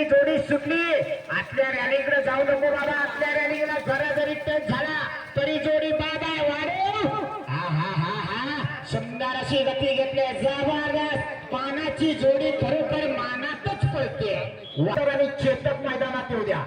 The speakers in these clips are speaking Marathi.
आपली जोडी सुटली. आपल्या रॅलीकडे जाऊ नको बाबा. आपल्या रॅलीला जरा जरी टच झाला तरी जोडी बाबा वाढो. हा हा हा हा. सुंदर अशी गती घेतली. जबरदस्त. पानाची जोडी खरोखर मानातच पळते. वाटर आणि चेतक मैदानात येऊ द्या.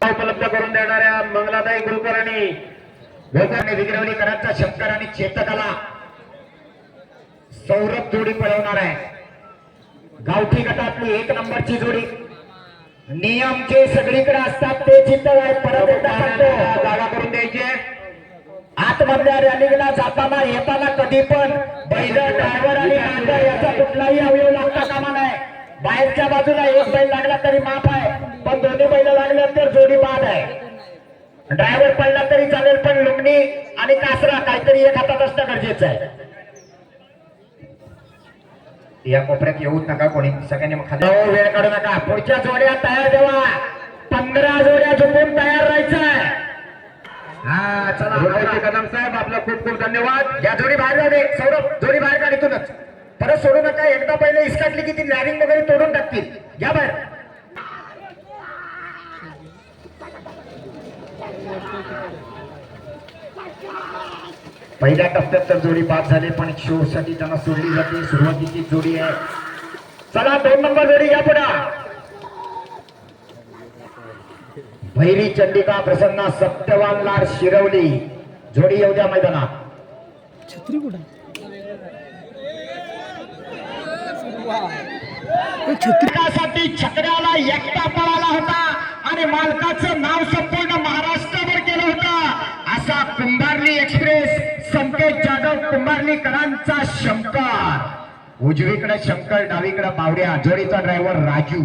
उपलब्ध करून देणाऱ्या मंगलादाई गुरुकरांनी गोकर्णी विग्रवलीकरांचा शंकर आणि चेतकाला सौरभ जोडी पळवणार आहे. गावठी गटातली एक नंबरची जोडी. नियम जे सगळीकडे असतात ते चित्त आहे परत एकदा सांगतो. जागा करून द्यायची. आतमधल्या रॅलीला जाताना येताना कधी पण बैल ड्रायव्हर आणि मालक याचा कुठलाही अवयव लागता कामा नाही बाहेरच्या बाजूला एक बैल लागला तरी माफ आहे पण दोन्ही बैल लागले तर जोडी बाद आहे. ड्रायव्हर पडला तरी चालेल पण लुंगणी आणि कासरा काहीतरी एक हातात असणं गरजेचं आहे. या कोपऱ्यात येऊच नका कोणी. सगळ्यांनी खाली वेळ काढू नका. पुढच्या जोड्या तयार ठेवा. पंधरा जोड्या झुकून तयार राहायचं हा चला. कदम साहेब आपला खूप खूप धन्यवाद. या जोडी बाहेर दे सौरभ जोडी बाहेर परत सोडू नका. एकदा पहिले इसकाटली की ती लॅरिंग वगैरे तोडून टाकतील. या बाहेर. पहिल्या टप्प्यात तर जोडी बाद झाली पण शो साठी त्यांना सोडली जाते. सुरुवातीची जोडी आहे. चला दोन नंबर जोडी या पुढे. भैरी चंडिका प्रसन्ना सत्यवान लाड शिरवली. जोडी येऊ द्या मैदानात. छत्री छत्र्यासाठी छकड्याला एकटा पळाला होता आणि मालकाचं नाव संपूर्ण सांगलीकरांचा शंकर उजवीकडे शंकर डावीकडे बावड्या आजोडीचा ड्रायव्हर राजू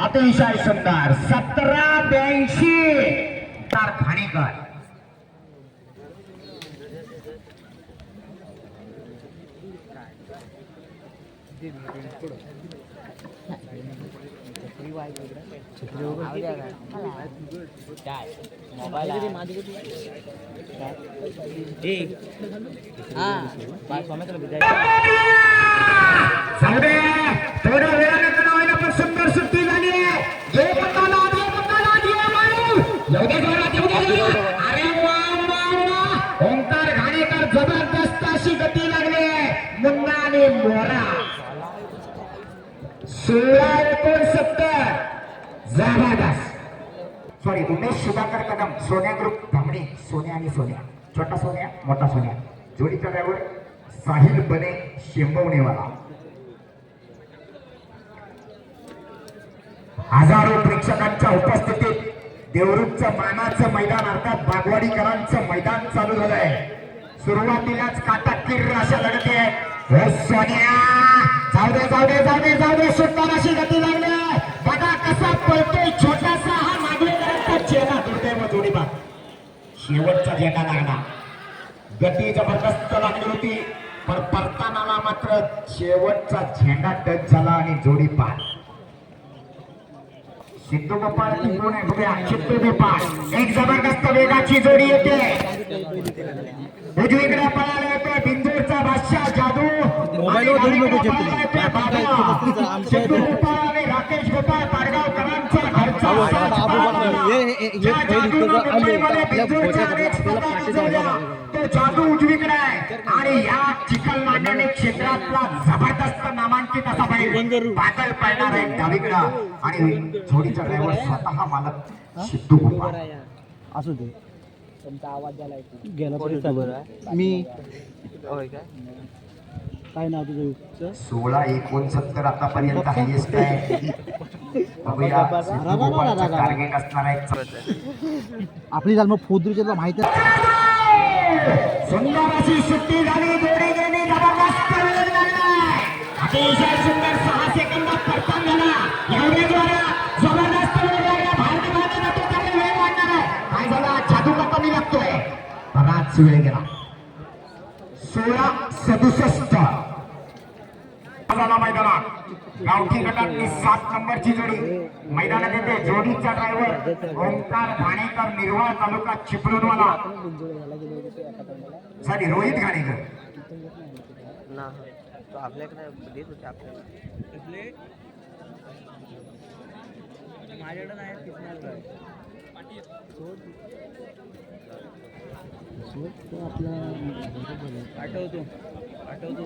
अतिशय सुंदर सतरा ब्याऐंशी ठाणेकर सुंदर सुट्टी झाली आहे. मुन्ना आणि मोरा सोळा एकोणसत्तर जबरदस्त सॉरी उमेश सुधाकर कदम सोन्या ग्रुप धामणी सोन्या आणि सोन्या छोटा सोन्या मोठा सोन्या जोडीचा ड्रायव्हर साहिल बने शेंबवणेवाला हजारो प्रेक्षकांच्या उपस्थितीत देवरुखचं मानाचं मैदान अर्थात बागवाडीकरांचं मैदान चालू झालंय सुरुवातीलाच काटाकीर अशा लढती आहेत हो सोन्या! जाऊ दे जाऊ दे जाऊ दे जाऊ दे सुटणार अशी गती लागली. बघा कसा पळतोय छोटासा हा मागलेकरांचा चेहरा दुर्दैव जोडीबा शेवटचा झेंडा लागला. गती जबरदस्त लागली होती पण परतानाला मात्र शेवटचा झेंडा टच झाला आणि जोडी पार सिद्धू गोपाळ की कोण आहे? बघूया. सिद्धू गोपाळ एक जबरदस्त वेगाची जोडी येते. उजवीकडे पळाला येतोय बिंदूरचा बादशाह जादू. मोबाईलवर आणि धरू तो जादू उजवीकडे आहे. आणि या चिखल मांडणी क्षेत्रातला जबरदस्त नामांकित असा बैल बादल पळणार आहे डावीकडं. आणि जोडीचा ड्रायव्हर स्वतः मालक सिद्धू गोपाळ. असू दे. गेला तरी चालेल. मी काय? नाव तुझं? सोळा एकोणसत्तर आतापर्यंत हायेस्ट आहे? बघूया. सिद्धू गोपाळचं टार्गेट असणार आहे. आपली जन्म फोदरीच्या माहिती आहे. सुंदर अशी सुट्टी झाली जोडी गेली जबरदस्त. अतिशय सुंदर सहा सेकंदात परतान झाला. एवढ्या जबरदस्त वेळ लागला. भारत वेळ वाढणार आहे. काय झाला? जादू का कमी लागतोय. बराच वेळ गेला. सोळा सदुसष्ट. झाला मैदानात. गावठी गटातली सात नंबरची जोडी. मैदानात येते जोडीचा ड्रायव्हर ओंकार घाणेकर निर्वाळ तालुका चिपळूणवाला. सॉरी रोहित घाणेकर. आपल्याकडे देत होते आपल्याला माझ्याकडे नाही आठवतो आठवतो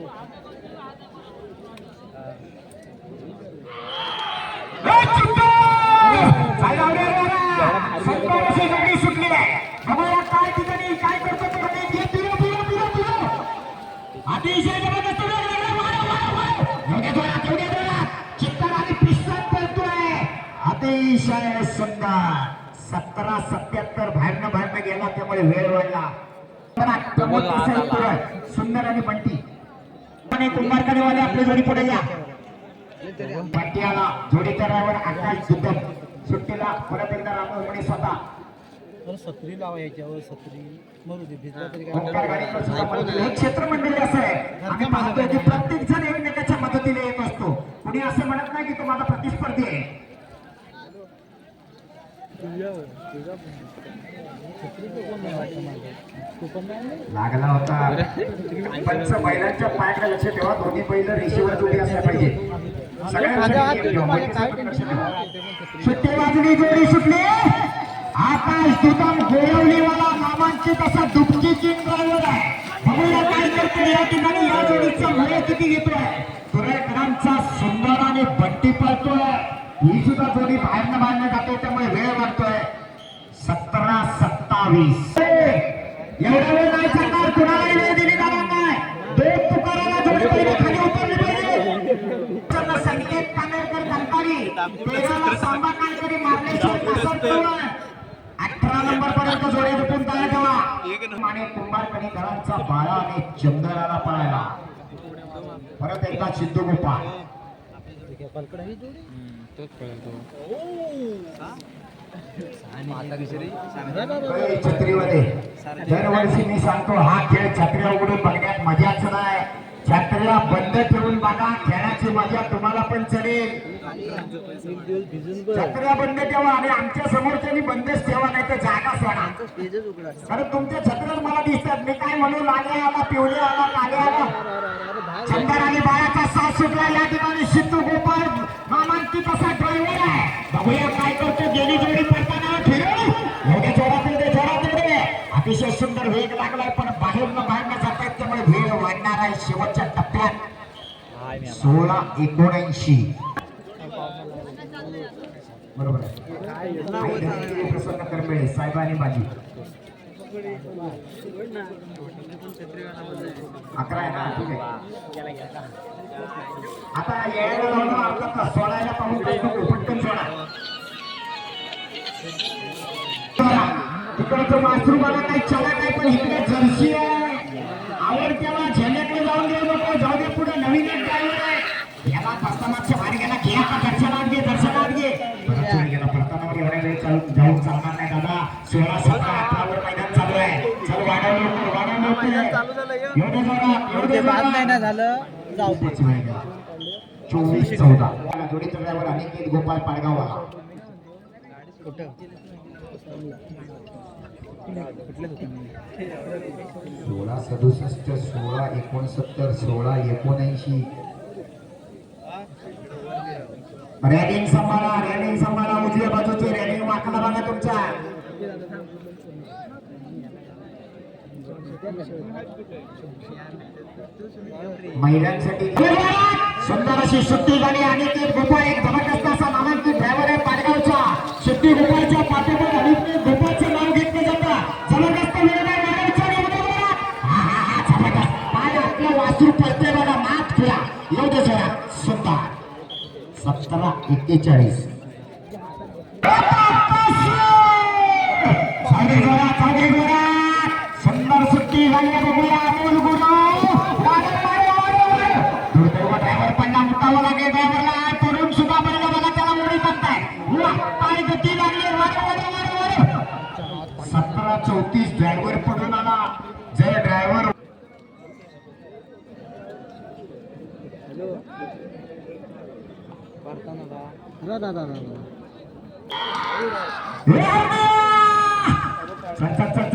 अतिशय जबरदस्त. अतिशय सुंदर सतरा सत्याहत्तर बाहेरनं बाहेरनं गेला त्यामुळे वेळ वाढला सुंदर आणि बंटी आणि कुंभारकडेवाले आपली जोडी पुढे या. पट्ट्याला जोडीचा ड्रायव्हर आकाश सुद्धम सुट्टीला परत एकदा रामोहणे स्वतः. तर सत्री लावा याच्यावर सत्री. मरू दे भिजला तरी. हे क्षेत्र मंडळी असं आहे. आम्ही पाहतोय की प्रत्येक जण एकमेकाच्या मदतीला येत असतो. कुणी असं म्हणत नाही की तो माझा प्रतिस्पर्धी आहे छत्री तो कोण नाही वाटतं माझं. तो पण नाही लागला होता. पंच बैलांच्या पायाकडे लक्ष ठेवा. दोन्ही बैल रेषेवर जोडी असल्या पाहिजे. सुट्टी बाजूनी जोडी सुटली. आकाश दुतम गोळवलीवाला नामांकित असा दुपकी किंग ड्रायव्हर आहे. बघूया काय करतो या ठिकाणी या जोडीचा मुळे किती घेतोय? तुरेकरांचा सुंदर आणि बंटी पळतोय. ही सुद्धा जोडी बाहेरनं बाहेरनं जाते त्यामुळे वेळ वाढतोय. सतरा सत्तावीस. एवढा वेळ नाही चालणार कुणालाही वेळ दिली जाणार नाही. दोन तुकाराला जोडी पहिले खाली उतरली पाहिजे. त्यांना संकेत कानेरकर गंगारी तेराला सांबा कानकरी मारलेश्वर कासरकर अठरा नंबर पर्यंत जोडे जपून तयार ठेवा. आणि कुंभारकणी घरांचा बाळा आणि चंदनाला पळायला. परत एकदा सिद्धू गोपाळ तोच छत्रीमध्ये. दरवर्षी मी सांगतो हा खेळ छत्र्या उघडून बघण्यात मजाच नाही छत्र्या बंद ठेवून बघा खेळाची मजा तुम्हाला पण चढेल. छत्र्या बंद ठेवा आणि आमच्या समोरच्यानी बंदच ठेवा नाही तर जागा सोडा. कारण तुमच्या छत्र्यात मला दिसतात. मी काय म्हणू लागे आला पिवळे आला काले आला. चंदर आणि बाळाचा सास सुटला. या ठिकाणी सिद्धू गोपाळ नामांकित कसा ड्रायव्हर आहे? बघूया काय करतो. गेली जोडी पडताना फिरवली एवढ्या जोरात दे जोरात दे. अतिशय सुंदर वेग लागलाय पण बाहेरनं बाहेरनं जात आहेत त्यामुळे वेळ वाढणार आहे शेवटच्या टप्प्यात. सोळा एकोणऐंशी. बरोबर आहे. आई धनंजय प्रसन्न करमेळे साहेबांनी बाजी अकरा आहे ना ठीक आहे. आता यायला लावणं अर्थात सोडायला पाहून काय नको पटकन सोडा. तिकडचं वासरू मला काही चला काय पण इकडे जर्सी आहे. आवडत्याला झेंड्याकडे जाऊन देऊ नको जाऊ दे पुढे. नवीन एक ड्रायव्हर आहे. याला प्रस्थानाच्या बाहेर गेला घे आता दर्शनात घे दर्शनात घे. वेळ गेला प्रस्थानावर एवढ्या वेळ चालू जाऊन चालणार नाही दादा. सोळा सतरा अठरावर मैदान चालू आहे. चल वाढव लवकर वाढव लवकर. एवढे जोरात एवढे नाही झालं. जाऊ वेळ चोवीस चौदा जोडीचा ड्रायव्हर अनिकेत गोपाळ पाडगाव आला सोळा सदुसष्ट सोळा एकोणसत्तर सोळा एकोणऐंशी. रॅलिंग सांभाळा रॅलिंग सांभाळा उजव्या बाजूचे रॅलिंग वाकला बघा तुमच्या महिलांसाठी सुंदर अशी सुट्टी झाली आणि ते गोपाळ एक जबरदस्त असा नामांकित ड्रायव्हर आहे पाडगावचा. सुट्टी गोपाळच्या पाठीवर अनिकेत गोपाळचं नाव घेतलं जातं. जबरदस्त निर्णय आपलं वासरू पळते बघा. मात खुला येऊ दे जरा. सुंदर. सतरा एक्केचाळीस.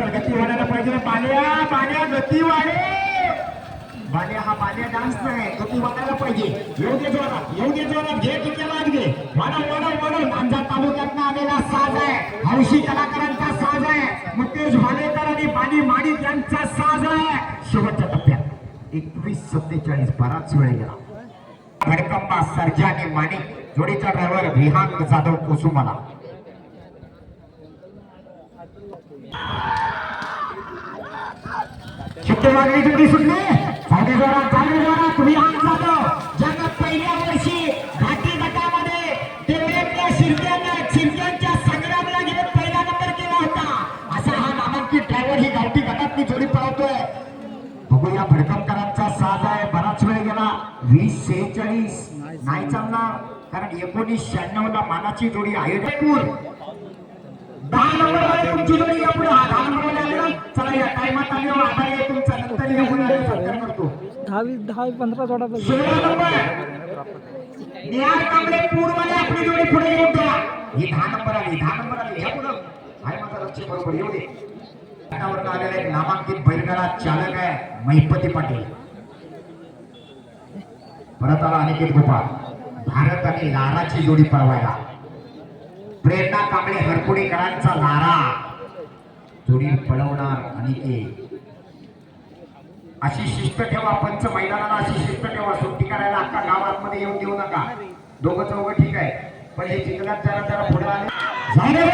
गती वाढायला पाहिजे बाल्या बाल्या गती वाढे बाल्या हा बाल्या डान्स नाही गती वाढायला पाहिजे दे जोरात दे जोरात घे किती लाट घे वाढव वाढव वाढव मांजा तालुक्यातनं आलेला साज आहे हौशी कलाकारांचा साज आहे मुकेश भालेकर आणि बाणी माडी यांचा साज आहे शेवटच्या टप्प्यात एकवीस सत्तेचाळीस बराच वेळ गेला भडकंबा सर्जा आणि माणिक जोडीचा ड्रायव्हर विहांग जाधव कुसुमाला. शिट्टे मागणी जोडी सुटली. चांगली जोरात चांगली जोरात विहान जाधव. जगात पहिल्या वर्षी घाटी गटामध्ये देवळ्यातल्या शिरक्यानं शिरक्यांच्या संग्रामला घेऊन पहिला नंबर केला होता. असा हा नामांकित ड्रायव्हर ही गावठी गटातली जोडी पाहतोय. बघूया भडकमकरांचा साधा गेला वीस सेहेचाळीस नाही चालणार. कारण एकोणीस शहाण्णव ला मानाची जोडी आयोजकपूर दहा नंबर तुमची जोडी. या दहा नंबर चला या टायमात आले आभारी आहे. तुमचा नंतर या करतो. दहावी दहा पंधरा जोडा सोळा नंबर. निहार कांबळे आपली जोडी पुढे येऊन द्या. ही दहा नंबर आली दहा नंबर आली. पुढं. आहे माझा लक्ष बरोबर येऊ दे. आलेला एक नामांकित बैलगाडा चालक आहे महिपती पाटील. परत आला अनिकेत गोपाळ भारत आणि लाराची जोडी पळवायला. प्रेरणा कांबळे हरपुडेकरांचा लारा जोडी पळवणार अनिकेत अशी शिस्त ठेवा पंच मैदानाला अशी शिस्त ठेवा. सुट्टी करायला अख्खा गावात मध्ये येऊन देऊ नका. दोघं चौघं ठीक आहे. पण हे चित्रात जरा जरा पुढे आले. झाले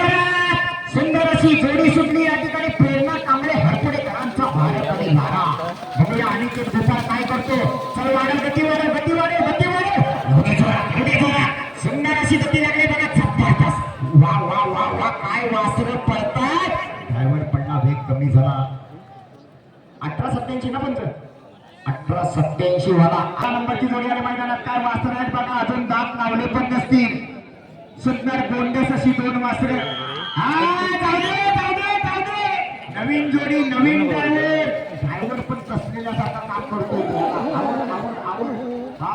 सुंदर अशी जोडी सुटली. या ठिकाणी प्रेरणा कांबळे हरपुडेकरांचा भारत आणि नारा. बघूया अनिकेत गोपाळ कमी झाला. अठरा सत्याऐंशी ना पंच? अठरा सत्याऐंशी वाला. हा नंबरची जोडी आली मैदानात. काय मास्तर आहेत बघा अजून दात लावले पण नसतील. सुंदर गोंडेस अशी दोन मास्तर जाऊ नवीन जोडी नवीन ड्रायव्हर ड्रायव्हर पण कसलेल्या सारखा काम करतोय. हा.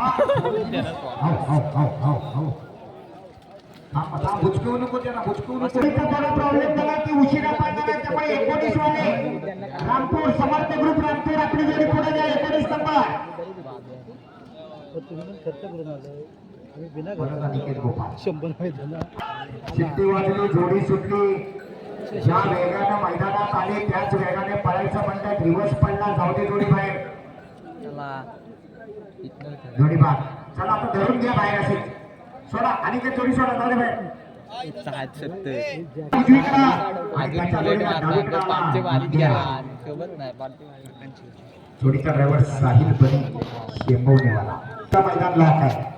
बुचकवू नको त्याला बुचकवू नको त्याला प्रॉब्लेम झाला की उशिरा पाहिजे त्यामुळे एकोणीस वाले रामपूर समर्थ ग्रुप रामपूर आपली जोडी पुढे द्या एकोणीस नंबर शंभर जोडी सुटली ज्या वेगानं मैदानात आले त्याच वेगाने पळायचं म्हणतात रिवर्स पडला जाऊ दे जोडी बाहेर जोडी बाद चला आता धरून घ्या बाहेर असे. सोडा अनिकेत जोडी सोडा जाऊ दे बाहेर. आणि जोडीचा ड्रायव्हर साहिल बनी शेंबवणेवाला मैदान लॉक आहे.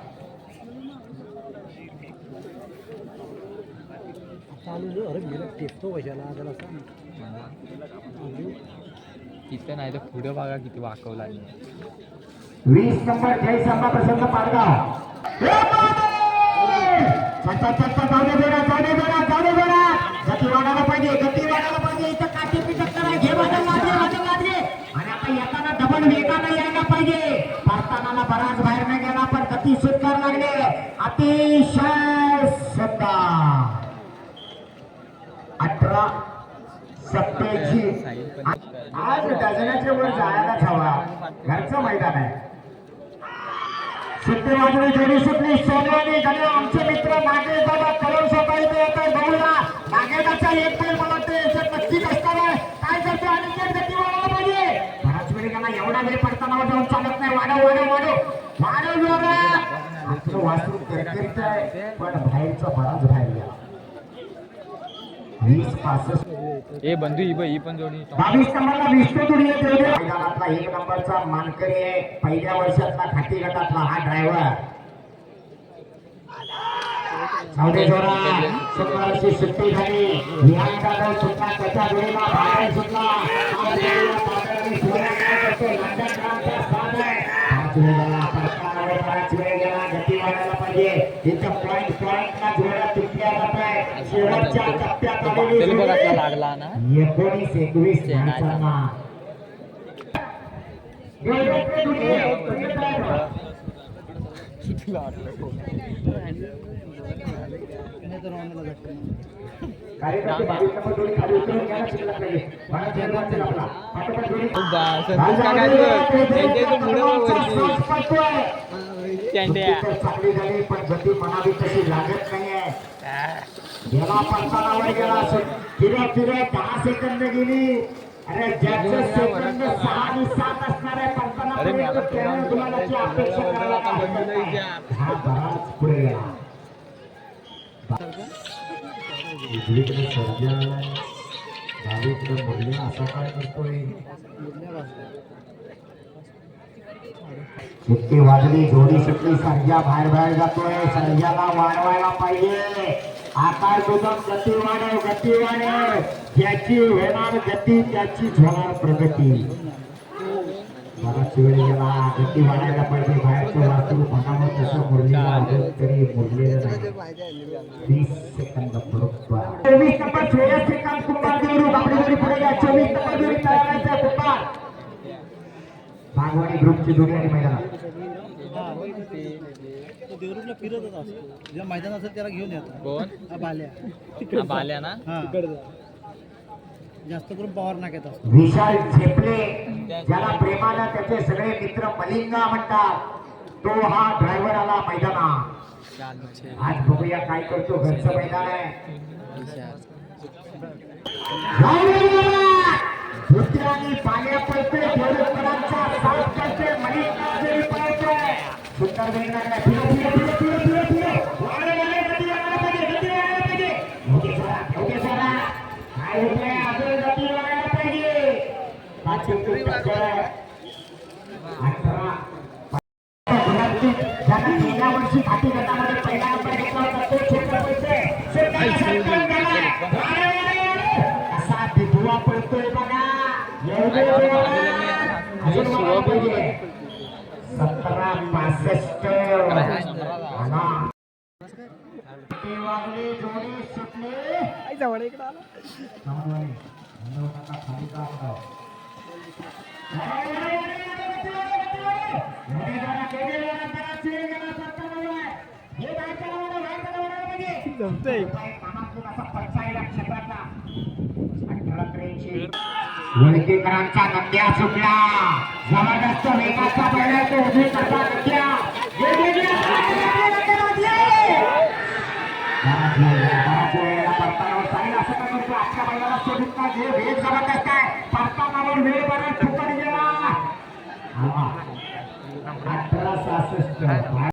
चालू अरे गेला कशाला त्याला सांग. तिथं नाही तर पुढे बघा किती वाकवला वीस नंबर जय संभा प्रसन्न पाडगाव! गती वाढायला पाहिजे गती वाढायला पाहिजे. इथं काठी पिटक करा घे वाजन लागले वाजन लागले आणि आता येताना डबल वेगानं यायला पाहिजे. पाडताना बराच बाहेर नाही गेला पण गती सुटकार लागले. अतिशय सत्ता अठरा सत्याऐंशी आज डझनाच्या वर जायलाच हवा घरचं मैदान आहे. सुट्टी बाजूने जोडी सुटली. सोनवानी झाले आमचे मित्र नागेश दादा कलम स्वतः इथे येत आहे. बघूया. नागेशाचा एक बैल मला ते नक्कीच असणार आहे. काय करतो आणि गती वाढवला पाहिजे. बऱ्याच वेळी त्यांना एवढा वेळ पडताना जाऊन चालत नाही. वाढव वाढव वाढव. वाढव वाढव. आमचं वास्तू करकरीत आहे पण बाहेरचा बराच बाहेर गेला. वीस पासष्ट. ए बंधू ही ही पण जोडी. बावीस नंबरला विष्णू तुडी येते मैदानातला एक नंबरचा मानकरी आहे. पहिल्या वर्षातला खाती गटातला हा ड्रायव्हर सावडे जोरा. शुक्रवारची सुट्टी झाली. विहान जाधव सुटला. त्याच्या जोडीला सुटला. पाच वेळ गेला. गती वाढायला पाहिजे. इथं पॉईंट पॉईंटला जोड्या तुटल्या जात आहे शेवटच्या टप्प्यात बघा लागला ना एकोणीस एकवीस चेन्नईचा. त्यांच्या लागत नाहीये गेला पंचावन्नवर गेला फिरे फिरे दहा सेकंद गेली अरे ज्याचं सेकंद सहा आणि सात असणार आहे पंचावन्न त्याने गुलालाची अपेक्षा करायला. द्यायच्या. हा बराच पुढे गेला उजवीकडे सर्जा. डावीकडे मुरली असा काय करतोय शिट्टी वाजली जोडी सुटली सर्जा बाहेर बाहेर जातोय सर्जाला वाढवायला पाहिजे आकाश दुधम गती वाढव गती वाढव ज्याची होणार गती त्याचीच होणार प्रगती. बराच वेळ गेला. गती वाढायला पाहिजे. बाहेरचं तसं मुरलीला तरी मुरलेलं नाही. वीस सेकंद बरोबर चोवीस नंबर श्रेयस श्रीकांत कुंभार देवरू आपली जोडी पुढे घ्या चोवीस नंबर जोडी तयार कुंभार बागवाडी ग्रुपची जोडी आणि मैदानात तो देवरूपला फिरतच असतो. जेव्हा मैदान असेल त्याला घेऊन येतो. कोण? हा बाल्या. हा बाल्या ना? हा. जास्त करून पवार नाक्यात असतो. विशाल झेपले ज्याला प्रेमानं त्याचे सगळे मित्र मलिंगा म्हणतात तो हा ड्रायव्हर आला मैदानात. आज बघूया काय करतो घरचं मैदान आहे. दुसऱ्यानी पाण्या पडते मलिंगा पळतोय सुंदर लागला फिरो फिरो फिरो फिरो फिरो फिरो वाढे वाढे गती वाढायला पाहिजे गती वाढायला पाहिजे ओके सरा ओके सरा काय होतंय अजून गती वाढायला पाहिजे पाच चुकी टक्कर अठरा ज्यांना गेल्या वर्षी खाती गटामध्ये पहिला नंबर घेतला होता तो छोटा पैसे असा बिधुआ पडतोय बघा येऊ दे अजून वाढायला पाहिजे सतरा पासष्ट वाजले जोडी सुटले जाऊ दे. हलवू नका, वळकेकरांचा नद्या सुटला जबरदस्त वेगाचा बैल आहे वेगवेगळ्या प्रकारच्या नद्या आहे. बराच वेळ गेला, बराच वेळ गेला. परताव्यावर साईल असं का करतो? आजच्या बैलाला सोडून का वेग जबरदस्त आहे. परताव्यावर वेळ बराच फुकट गेला. हा. अठरा सहासष्ट